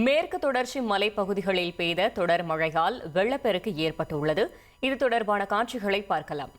மேற்கு தொடர்ச்சி மலைப்பகுதிகளில் பெய்த தொடர் மழையால் வெள்ளப்பெருக்கு ஏற்பட்டுள்ளது. இது தொடர்பான காட்சிகளை பார்க்கலாம்.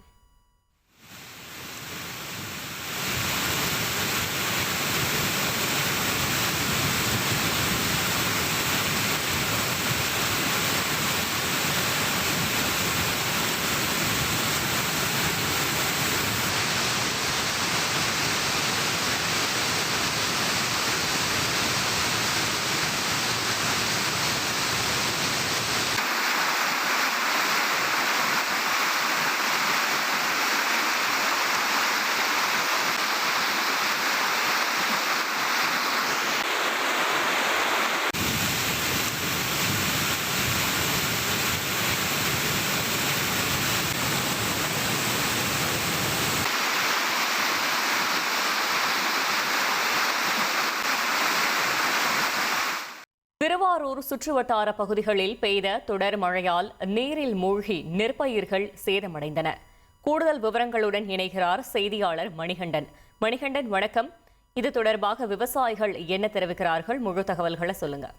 திருவாரூர் சுற்றுவட்டார பகுதிகளில் பெய்த தொடர் மழையால் நீரில் மூழ்கி நெற்பயிர்கள் சேதமடைந்தன. கூடுதல் விவரங்களுடன் இணைகிறார் செய்தியாளர் மணிகண்டன். மணிகண்டன் வணக்கம். இது தொடர்பாக விவசாயிகள் என்ன தெரிவிக்கிறார்கள்? முழு தகவல்களை சொல்லுங்க.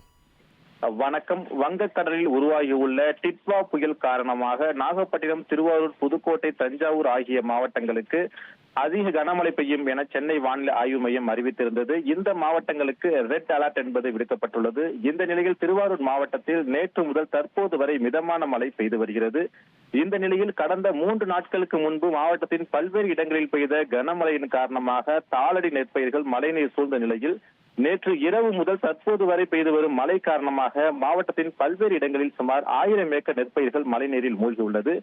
வணக்கம் வங்கக்கடலில் உருவாகியுள்ள டிட்வா புயல் காரணமாக நாகப்பட்டினம் திருவாரூர் புதுக்கோட்டை தஞ்சாவூர் ஆகிய மாவட்டங்களுக்கு அதிக கனமழை பெய்யும் என சென்னை வானிலை ஆய்வு மையம் அறிவித்திருந்தது. இந்த மாவட்டங்களுக்கு ரெட் அலர்ட் என்பது விடுக்கப்பட்டுள்ளது. இந்த நிலையில் திருவாரூர் மாவட்டத்தில் நேற்று முதல் தற்போது வரை மிதமான மழை பெய்து வருகிறது. இந்த நிலையில் கடந்த மூன்று நாட்களுக்கு முன்பு மாவட்டத்தின் பல்வேறு இடங்களில் பெய்த கனமழையின் காரணமாக தாளடி நெற்பயிர்கள் மழைநீர் சூழ்ந்த நிலையில் நேற்று இரவு முதல் தற்போது வரை பெய்து வரும் மழை காரணமாக மாவட்டத்தின் பல்வேறு இடங்களில் சுமார் ஆயிரம் ஏக்கர் நெற்பயிர்கள் மழைநீரில் மூழ்கியுள்ளது.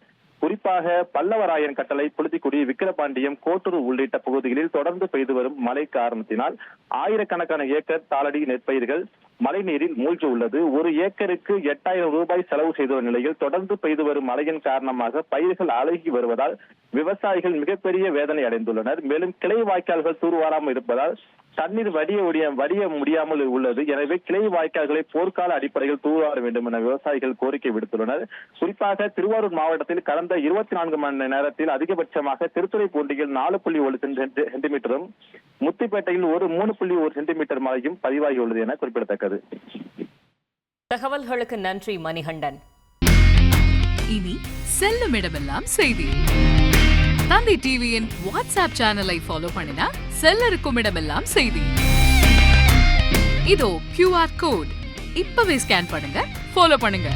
குறிப்பாக பல்லவராயன் கட்டளை புழுதிக்குடி விக்கிரபாண்டியம் கோட்டூர் உள்ளிட்ட பகுதிகளில் தொடர்ந்து பெய்து வரும் மழை காரணத்தினால் ஆயிரக்கணக்கான ஏக்கர் தாளடி நெற்பயிர்கள் மழைநீரில் மூழ்கி உள்ளது. ஒரு ஏக்கருக்கு எட்டாயிரம் ரூபாய் செலவு செய்த நிலையில் தொடர்ந்து பெய்து வரும் மழையின் காரணமாக பயிர்கள் அழுகி வருவதால் விவசாயிகள் மிகப்பெரிய வேதனை அடைந்துள்ளனர். மேலும் கிளை வாய்க்கால்கள் தூர்வாராமல் இருப்பதால் தண்ணீர் வடிய ஒடிய வடிய முடியாமல் உள்ளது. எனவே கிளை வாய்க்கால்களை போர்க்கால அடிப்படையில் தூர்வார வேண்டும் என விவசாயிகள் கோரிக்கை விடுத்துள்ளனர். குறிப்பாக திருவாரூர் மாவட்டத்தில் கடந்த இருபத்தி நான்கு மணி நேரத்தில் அதிகபட்சமாக திருத்துறைப்பூண்டியில் நாலு புள்ளி ஒரு சென்டிமீட்டரும் முத்திப்பேட்டையில் ஒரு மூணு புள்ளி ஒரு சென்டிமீட்டர் மழையும் பதிவாகியுள்ளது என குறிப்பிடத்தக்கது. தகவல்களுக்கு நன்றி மணிகண்டன். இனி செல்லும் இடமெல்லாம் செய்தி. தந்தை டிவியின் வாட்ஸ்அப் சேனலை ஃபாலோ பண்ணினா செல்ல இருக்கும் இடமெல்லாம் செய்தி. இதோ கியூஆர் கோட் இப்பவே ஸ்கேன் பண்ணுங்க ஃபாலோ பண்ணுங்க.